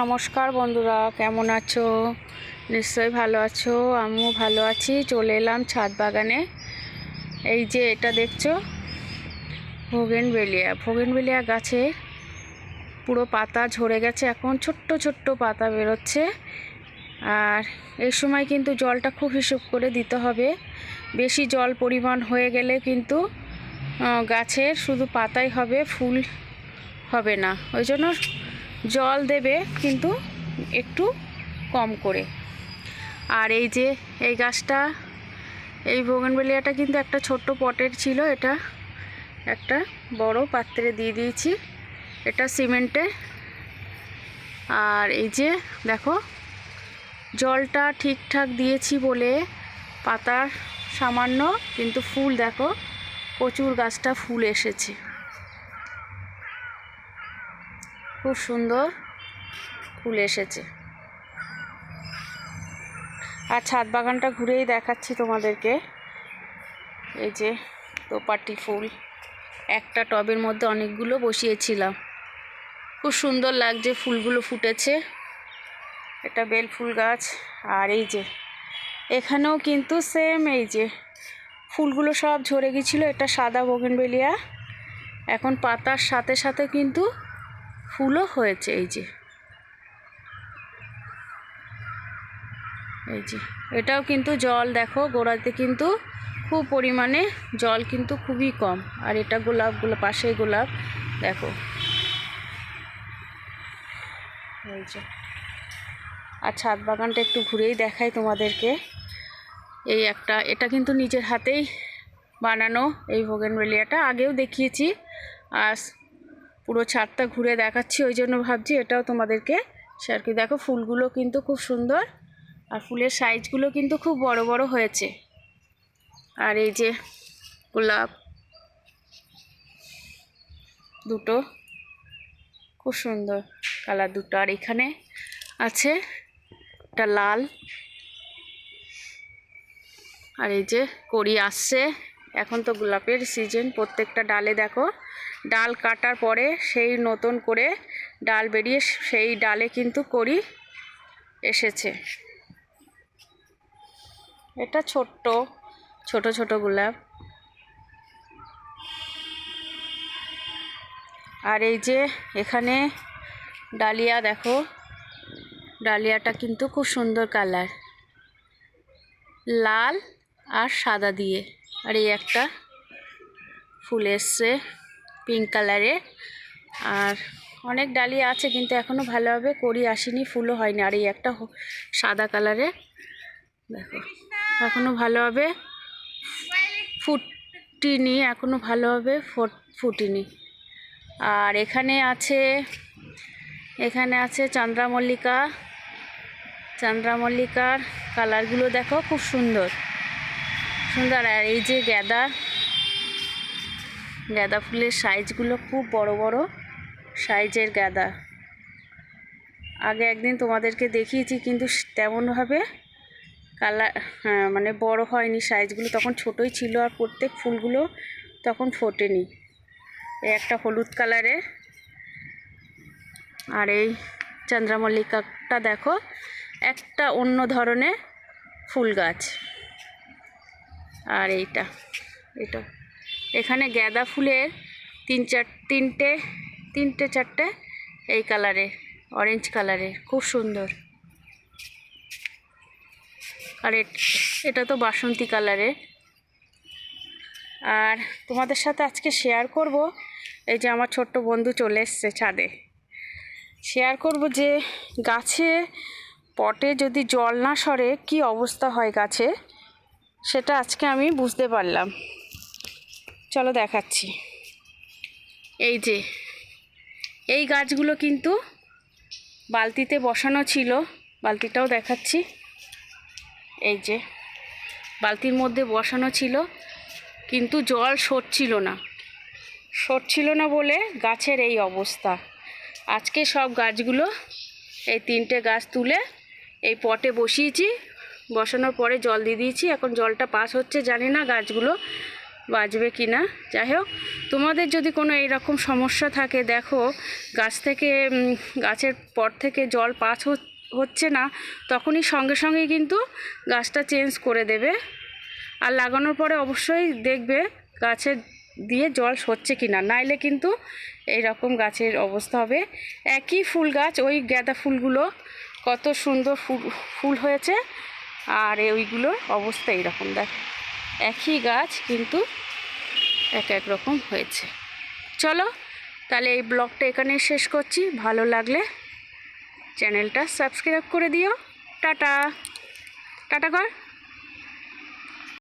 নমস্কার বন্ধুরা, কেমন আছো? নিশ্চয়ই ভালো আছো, আমিও ভালো আছি। চলে এলাম ছাদ বাগানে। এই যে এটা দেখছ? ভোগেনবেলিয়া। ভোগেনবেলিয়া গাছে পুরো পাতা ঝরে গেছে, এখন ছোট্ট ছোট্ট পাতা বেরোচ্ছে। আর এই সময় কিন্তু জলটা খুব হিসেব করে দিতে হবে। বেশি জল পরিমাণ হয়ে গেলে কিন্তু গাছের শুধু পাতাই হবে, ফুল হবে না। ওই জন্য জল দেবে কিন্তু একটু কম করে। আর এই যে এই গাছটা, এই বোগনবেলিয়াটা কিন্তু একটা ছোট্ট পটের ছিল, এটা একটা বড় পাত্রে দিয়ে দিয়েছি। এটা সিমেন্টের আর এই যে দেখো, জলটা ঠিকঠাক দিয়েছি বলে পাতার সামান্য কিন্তু ফুল দেখো, প্রচুর গাছটা ফুল এসেছে। খুব সুন্দর ফুল এসেছে। আর ছাদ বাগানটা ঘুরেই দেখাচ্ছি তোমাদেরকে। এই যে দোপাটি ফুল, একটা টবের মধ্যে অনেকগুলো বসিয়েছিলাম। খুব সুন্দর লাগছে ফুলগুলো ফুটেছে। এটা বেল ফুল গাছ, আর এই যে এখানেও কিন্তু সেম এই যে ফুলগুলো সব ঝরে গেছিল, এটা সাদা বগেনবেলিয়া। এখন পাতার সাথে সাথে কিন্তু ফুলও হয়েছে, এই যে। এই যে, এটাও কিন্তু জল, দেখো, গোড়াতে কিন্তু খুব পরিমাণে জল কিন্তু খুবই কম। আর এটা গোলাপ গোলাপ পাশে গোলাপ, দেখো। এই যে। আর ছাদ বাগানটা একটু ঘুরেই দেখাই তোমাদেরকে। এই একটা, এটা কিন্তু নিজের হাতেই বানানো এই ভোগেনবেলিয়াটা। আগেও দেখিয়েছি আর পুরো ছাদটা ঘুরে দেখাচ্ছি, ওই জন্য ভাবছি এটাও তোমাদেরকে শেয়ার করি। দেখো ফুলগুলো কিন্তু খুব সুন্দর আর ফুলের সাইজগুলো কিন্তু খুব বড় বড় হয়েছে। আর এই যে গোলাপ দুটো, খুব সুন্দর কালার দুটো। আর এখানে আছে একটা লাল, আর এই যে কড়ি আসছে। এখন তো গোলাপের সিজন প্রত্যেকটা ডালে দেখো ডাল কাটার পরে সেই নতুন করে ডাল বেরিয়ে সেই ডালে কিন্তু করি এসেছে। এটা ছোট্ট, ছোট ছোট গোলাপ। আর এই যে এখানে ডালিয়া, দেখো, ডালিয়াটা কিন্তু খুব সুন্দর কালার। লাল আর সাদা দিয়ে। আর এই একটা ফুল এসছে। পিঙ্ক কালারের। আর অনেক ডালিয়া আছে কিন্তু এখনও ভালোভাবে করি আসেনি, ফুলও হয়নি। আর এই একটা সাদা কালারের। দেখো এখনও ভালোভাবে ফুটিনি এখনও ভালোভাবে ফোট- ফুটিনি। আর এখানে আছে এখানে আছে চন্দ্রামল্লিকা। চন্দ্রামল্লিকার কালারগুলো দেখো, খুব সুন্দর। সুন্দর। আর এই যে গ্যাদা গাঁদা ফুলের সাইজগুলো খুব বড় বড় সাইজের গাঁদা। আগে একদিন তোমাদেরকে দেখিয়েছি, কিন্তু তেমনভাবে কালার হ্যাঁ মানে বড় হয়নি সাইজগুলো। তখন ছোটোই ছিল আর প্রত্যেক ফুলগুলো তখন ফোটেনি। একটা হলুদ কালারের। আর এই চন্দ্রমল্লিকাটা দেখো, একটা অন্য ধরনের ফুল গাছ। আর এইটা, এটা। এখানে গাঁদা ফুলের তিন চার, তিনটে তিনটে চারটে এই কালারে অরেঞ্জ কালারে, খুব সুন্দর। আর এটা তো বাসন্তী কালারের আর তোমাদের সাথে আজকে শেয়ার করব, এই যে আমার ছোট্ট বন্ধু চলে এসছে ছাদে। শেয়ার করব যে গাছে পটে যদি জল না সরে, কি অবস্থা হয় গাছে? সেটা আজকে আমি বুঝতে পারলাম। চলো দেখাচ্ছি। এই যে, এই গাছগুলো কিন্তু বালতিতে বসানো ছিল। বালতিটাও দেখাচ্ছি। এই যে, বালতির মধ্যে বসানো ছিল, কিন্তু জল সরছিল না। সরছিল না বলে গাছের এই অবস্থা। আজকে সব গাছগুলো এই তিনটে গাছ তুলে এই পটে বসিয়েছি। বসানোর পরে জল দিয়ে দিয়েছি। এখন জলটা পাস হচ্ছে, জানি না গাছগুলো বাজবে কি না? যাই হোক, তোমাদের যদি কোনো এইরকম সমস্যা থাকে, দেখো, গাছ থেকে গাছের পর থেকে জল পাস হচ- হচ্ছে না, তখনই সঙ্গে সঙ্গেই কিন্তু গাছটা চেঞ্জ করে দেবে। আর লাগানোর পরে অবশ্যই দেখবে গাছের দিয়ে জল হচ্ছে কি না। নাইলে কিন্তু এই রকম গাছের অবস্থা হবে। একই ফুল গাছ, ওই গাঁদা ফুলগুলো কত সুন্দর ফুল ফুল হয়েছে। আর ওইগুলোর অবস্থা এইরকম, দেখ। একই গাছ কিন্তু এক এক রকম হয়েছে। চলো তাহলে এই ব্লগটা এখানে শেষ করছি। ভালো লাগলে চ্যানেলটা সাবস্ক্রাইব করে দিও। টাটা। টাটা কর।